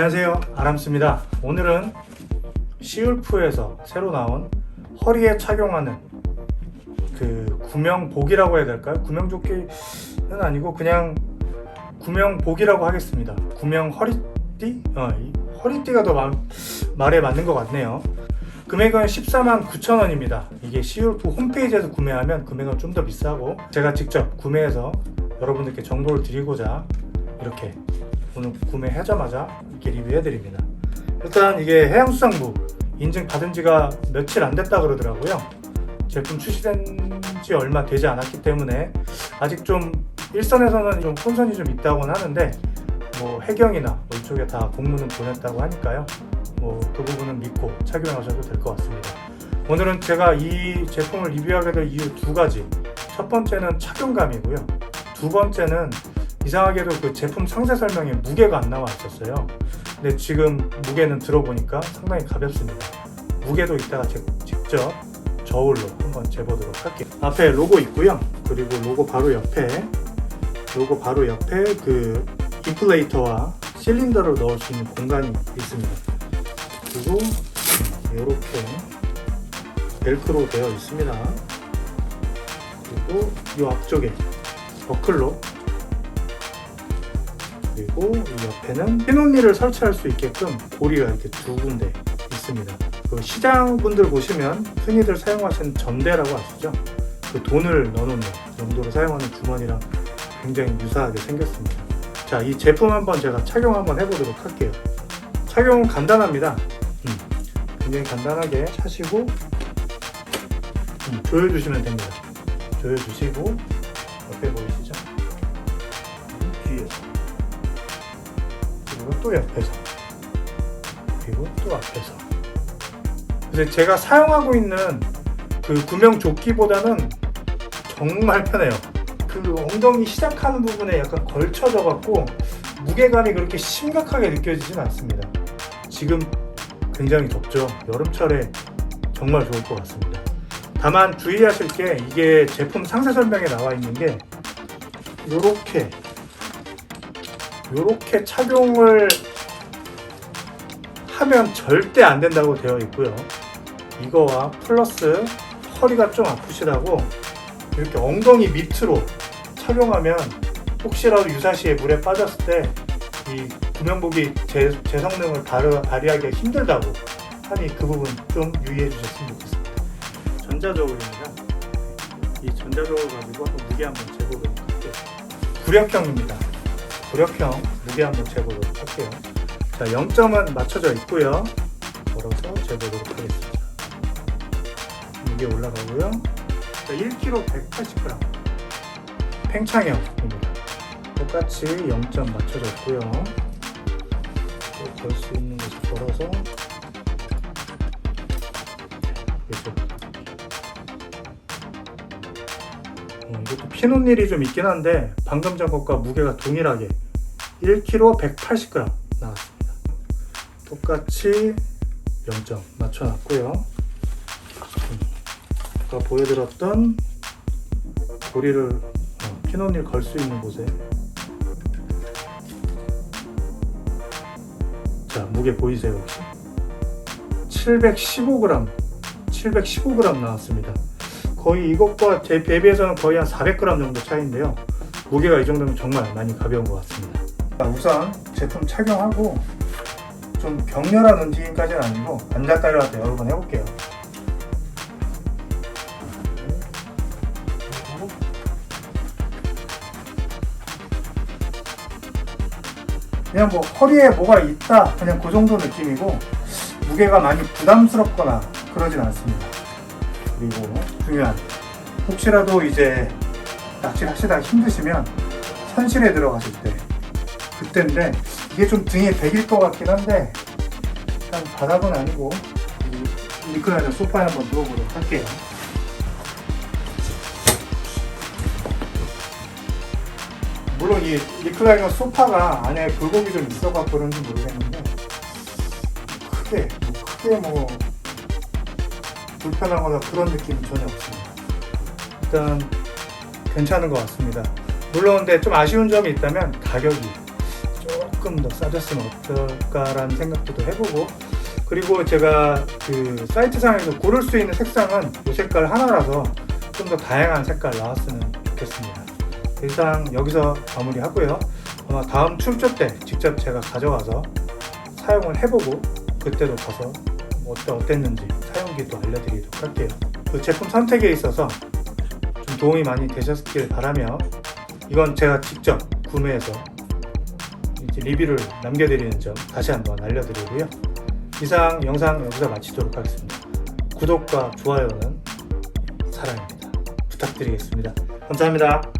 안녕하세요. 아람스입니다. 오늘은 시울프에서 새로 나온 허리에 착용하는 그 구명복이라고 해야 될까요? 구명조끼는 아니고 그냥 구명복이라고 하겠습니다. 구명 허리띠? 어, 이 허리띠가 더 마- 말에 맞는 것 같네요. 금액은 14만 9천 원입니다. 이게 시울프 홈페이지에서 구매하면 금액은 좀 더 비싸고 제가 직접 구매해서 여러분들께 정보를 드리고자 이렇게 오늘 구매하자마자 이렇게 리뷰해드립니다. 일단 이게 해양수산부 인증 받은 지가 며칠 안 됐다 그러더라고요. 제품 출시된 지 얼마 되지 않았기 때문에 아직 좀 일선에서는 좀 혼선이 좀 있다고는 하는데 뭐 해경이나 뭐 이쪽에 다 공문은 보냈다고 하니까요. 뭐 그 부분은 믿고 착용하셔도 될 것 같습니다. 오늘은 제가 이 제품을 리뷰하게 될 이유 두 가지. 첫 번째는 착용감이고요. 두 번째는 이상하게도 그 제품 상세 설명에 무게가 안 나와 있었어요. 근데 지금 무게는 들어보니까 상당히 가볍습니다. 무게도 이따가 제- 직접 저울로 한번 재보도록 할게요. 앞에 로고 있고요. 그리고 로고 바로 옆에 로고 바로 옆에 그 인플레이터와 실린더를 넣을 수 있는 공간이 있습니다. 그리고 이렇게 벨크로 되어 있습니다. 그리고 이 앞쪽에 버클로 그리고 이 옆에는 피논니를 설치할 수 있게끔 고리가 이렇게 두 군데 있습니다. 그 시장 분들 보시면 흔히들 사용하시는 전대라고 아시죠? 그 돈을 넣어놓는 용도로 사용하는 주머니랑 굉장히 유사하게 생겼습니다. 자, 이 제품 한번 제가 착용 한번 해보도록 할게요. 착용은 간단합니다. 음, 굉장히 간단하게 차시고 음, 조여주시면 됩니다. 조여주시고 옆에 보이시죠? 음, 뒤에서 또 옆에서 그리고 또 앞에서. 그래서 제가 사용하고 있는 그 구명 조끼보다는 정말 편해요. 그 엉덩이 시작하는 부분에 약간 걸쳐져 갖고 무게감이 그렇게 심각하게 느껴지진 않습니다. 지금 굉장히 덥죠? 여름철에 정말 좋을 것 같습니다. 다만 주의하실 게 이게 제품 상세 설명에 나와 있는 게 이렇게 이렇게 착용을 하면 절대 안 된다고 되어 있고요. 이거와 플러스 허리가 좀 아프시다고 이렇게 엉덩이 밑으로 착용하면 혹시라도 유사시에 물에 빠졌을 때 이 구명복이 제, 제 성능을 발휘, 발휘하기가 힘들다고 하니 그 부분 좀 유의해 주셨으면 좋겠습니다. 전자저울입니다. 이 전자저울 가지고 한번 무게 한번 재보도록 할게요. 구력형입니다. 구력형 무게 한번 재보도록 할게요. 자, 0점은 맞춰져 있고요. 걸어서 재보도록 하겠습니다. 무게 올라가고요. 자, 1kg 180g. 팽창형입니다. 똑같이 0점 맞춰져 있고요. 걸 수 있는 곳을 걸어서 그렇죠. 어, 이것도 피논일이 좀 있긴 한데 방금 전 것과 무게가 동일하게 1kg 180g 나왔습니다. 똑같이 0점 맞춰놨고요. 음, 아까 보여드렸던 고리를 어, 피논일 걸 수 있는 곳에 자 무게 보이세요 혹시? 715g 715g 나왔습니다. 거의 이것과 제 대비해서는 거의 한 400g 정도 차이인데요. 무게가 이 정도면 정말 많이 가벼운 것 같습니다. 자, 우선 제품 착용하고 좀 격렬한 움직임까지는 아니고 앉았다 일어났다 여러 번 해볼게요. 그냥 뭐 허리에 뭐가 있다 그냥 그 정도 느낌이고 무게가 많이 부담스럽거나 그러진 않습니다. 그리고 중요한 혹시라도 이제 낚시를 하시다가 힘드시면 선실에 들어가실 때 그때인데 이게 좀 등에 베길 것 같긴 한데 일단 바닥은 아니고 이 리클라이너 소파에 한번 누워보도록 할게요. 물론 이 리클라이너 소파가 안에 굴곡이 좀 있어갖고 그런지 모르겠는데 크게 뭐 크게 뭐 불편하거나 그런 느낌은 전혀 없습니다. 일단 괜찮은 것 같습니다. 물론 근데 좀 아쉬운 점이 있다면 가격이 조금 더 싸졌으면 어떨까라는 생각도 또 해보고 그리고 제가 그 사이트상에서 고를 수 있는 색상은 이 색깔 하나라서 좀 더 다양한 색깔 나왔으면 좋겠습니다. 이상 여기서 마무리하고요. 아마 다음 출조 때 직접 제가 가져가서 사용을 해보고 그때도 가서 뭐 어때 어땠는지 사용기도 알려드리도록 할게요. 그 제품 선택에 있어서 좀 도움이 많이 되셨길 바라며 이건 제가 직접 구매해서 리뷰를 남겨드리는 점 다시 한번 알려드리고요. 이상 영상 여기서 마치도록 하겠습니다. 구독과 좋아요는 사랑입니다. 부탁드리겠습니다. 감사합니다.